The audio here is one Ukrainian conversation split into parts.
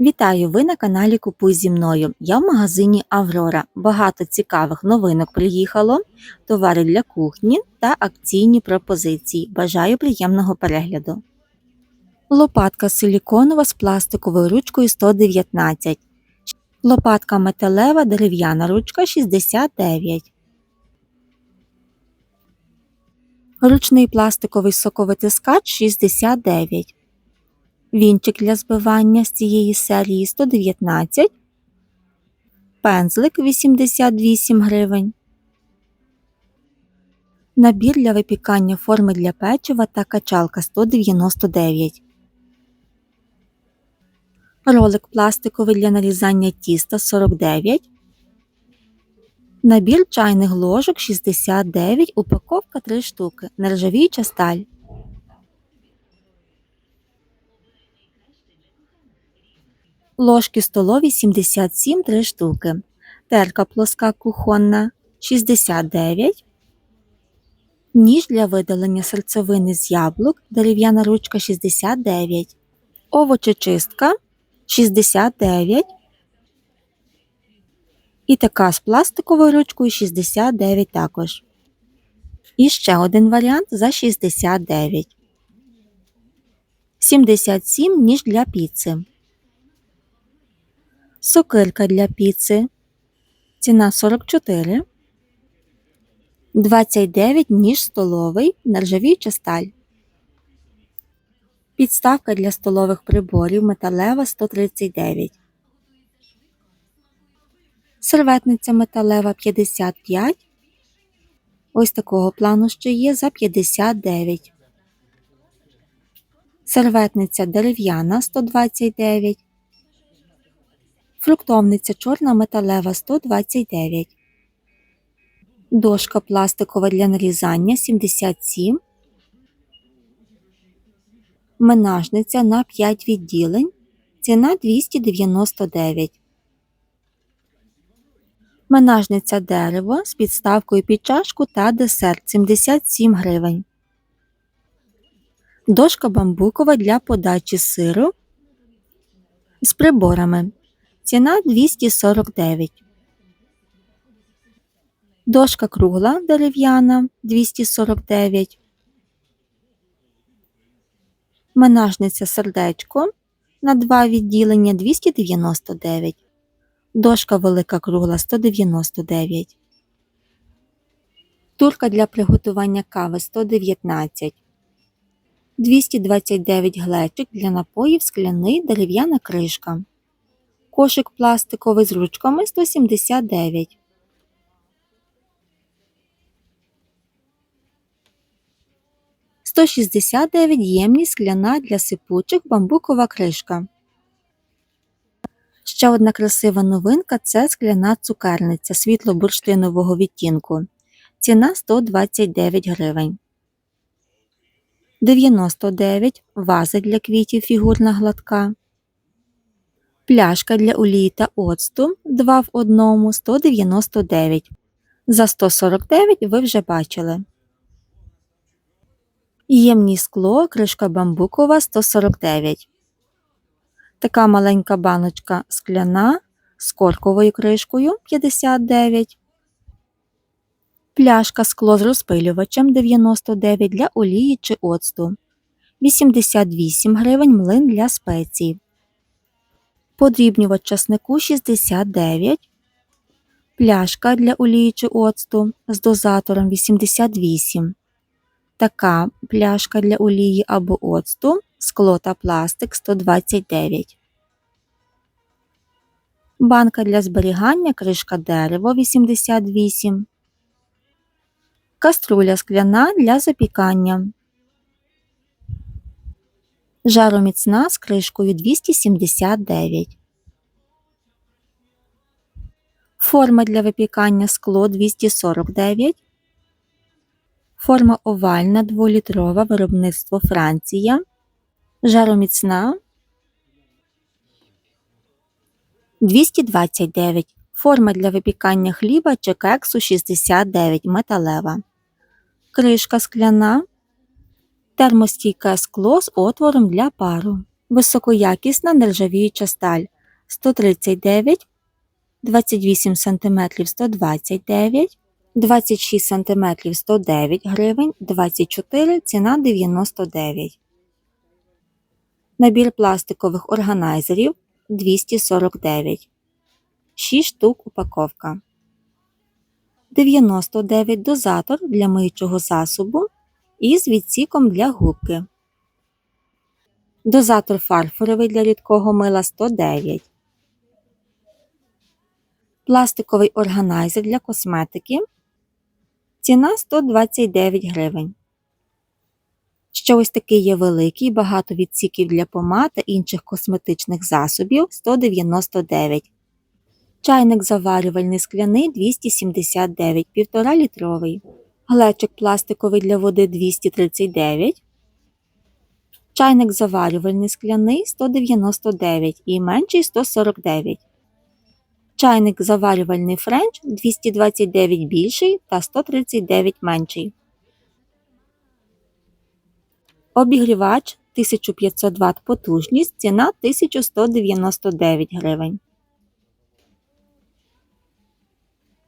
Вітаю! Ви на каналі Купуй зі мною. Я в магазині Аврора. Багато цікавих новинок приїхало, товари для кухні та акційні пропозиції. Бажаю приємного перегляду. Лопатка силіконова з пластиковою ручкою 119. Лопатка металева дерев'яна ручка 69. Ручний пластиковий соковитискач 69. Вінчик для збивання з цієї серії 119, пензлик 88 гривень. Набір для випікання форми для печива та качалка 199. Ролик пластиковий для нарізання тіста 49. Набір чайних ложок 69, упаковка 3 штуки. Нержавіюча сталь. Ложки столові 77 3 штуки. Терка плоска кухонна 69. Ніж для видалення серцевини з яблук. Дерев'яна ручка 69. Овочечистка 69. І така з пластиковою ручкою 69 також. І ще один варіант за 69. 77 ніж для піци. Сокирка для піци. Ціна 44. 29 ніж столовий, нержавіюча сталь. Підставка для столових приборів металева 139. Серветниця металева 55. Ось такого плану ще є за 59. Серветниця дерев'яна 129. Фруктовниця чорна металева 129. Дошка пластикова для нарізання 77. Менажниця на 5 відділень. Ціна 299. Менажниця дерево з підставкою під чашку та десерт 77 гривень. Дошка бамбукова для подачі сиру з приборами. Ціна 249. Дошка кругла дерев'яна 249. Менажниця сердечко на два відділення 299. Дошка велика кругла 199. Турка для приготування кави 119. 229 глечик для напоїв скляний дерев'яна кришка. Кошик пластиковий з ручками 179. Сто шістдесят дев'ять ємність скляна для сипучих бамбукова кришка. Ще одна красива новинка це скляна цукерниця світло-бурштинового відтінку. Ціна 129 гривень. 99 ваза для квітів фігурна гладка. Пляшка для олії та оцту 2 в 1 199. За 149 ви вже бачили. Ємні скло, кришка бамбукова 149. Така маленька баночка скляна з корковою кришкою 59. Пляшка скло з розпилювачем 99 для олії чи оцту. 88 гривень млин для спецій. Подрібнювач часнику 69. Пляшка для олії чи оцту з дозатором 88. Така пляшка для олії або оцту, скло та пластик 129. Банка для зберігання кришка дерево 88. Каструля скляна для запікання. Жароміцна з кришкою 279. Форма для випікання скло 249. Форма овальна 2-літрова виробництво Франція. Жароміцна 229. Форма для випікання хліба чи кексу 69 металева. Кришка скляна термостійке скло з отвором для пару. Високоякісна нержавіюча сталь 139, 28 см 129, 26 см 109 гривень, 24 ціна 99. Набір пластикових органайзерів 249. 6 штук упаковка. 99 дозатор для миючого засобу із відсіком для губки. Дозатор фарфоровий для рідкого мила 109. Пластиковий органайзер для косметики. Ціна 129 гривень. Ще ось такий є великий, багато відсіків для помад та інших косметичних засобів 199. Чайник заварювальний скляний 279, 1,5 літровий. Глечик пластиковий для води 239. Чайник заварювальний скляний 199 і менший 149. Чайник заварювальний френч 229 більший та 139 менший. Обігрівач 1500 Вт потужність, ціна 1199 гривень.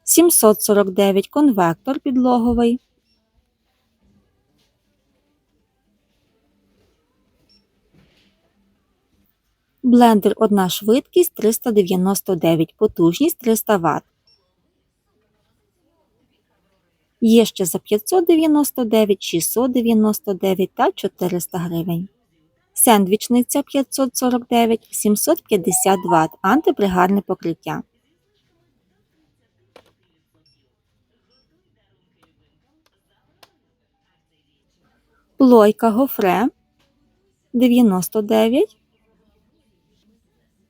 749 конвектор підлоговий. Блендер одна швидкість 399, потужність 300 Вт. Є ще за 599, 699 та 400 гривень. Сендвічниця 549, 750 Вт, антипригарне покриття. Плойка гофре 99.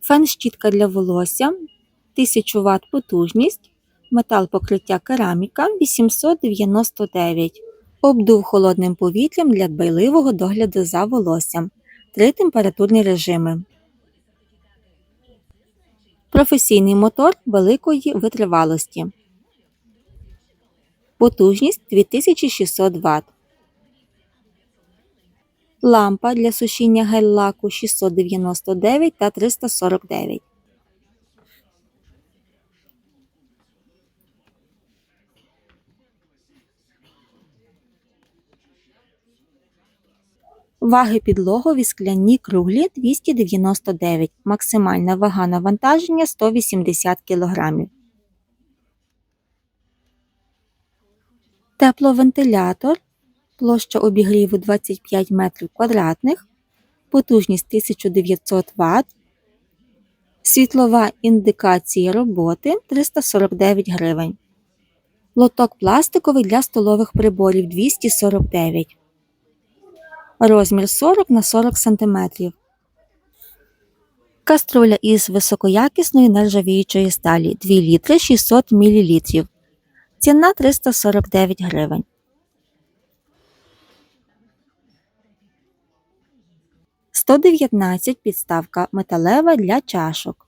Фен щітка для волосся 1000 Вт потужність. Метал покриття кераміка 899. Обдув холодним повітрям для дбайливого догляду за волоссям. Три температурні режими. Професійний мотор великої витривалості. Потужність 2600 Вт. Лампа для сушіння гель-лаку 699 та 349. Ваги підлогові скляні круглі 299, максимальна вага навантаження 180 кг. Тепловентилятор, площа обігріву 25 метрів квадратних, потужність 1900 Вт, світлова індикація роботи 349 гривень. Лоток пластиковий для столових приборів 249 розмір 40 на 40 см. Каструля із високоякісної нержавіючої сталі 2 літри 600 мл. Ціна 349 гривень. Сто дев'ятнадцять підставка металева для чашок.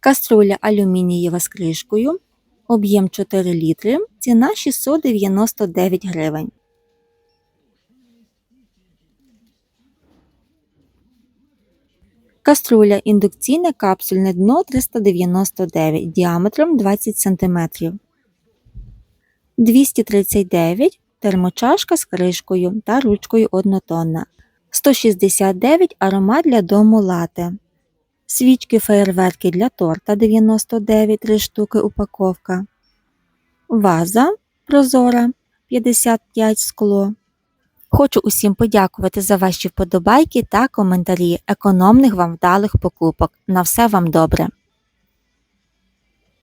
Каструля алюмінієва з кришкою об'єм 4 літри, ціна 699 гривень. Каструля індукційне капсульне дно 399 діаметром 20 см. 239 термочашка з кришкою та ручкою однотонна. 169 аромат для дому лате. Свічки феєрверки для торта 99 3 штуки упаковка. Ваза прозора 55 скло. Хочу усім подякувати за ваші вподобайки та коментарі. Економних вам вдалих покупок. На все вам добре!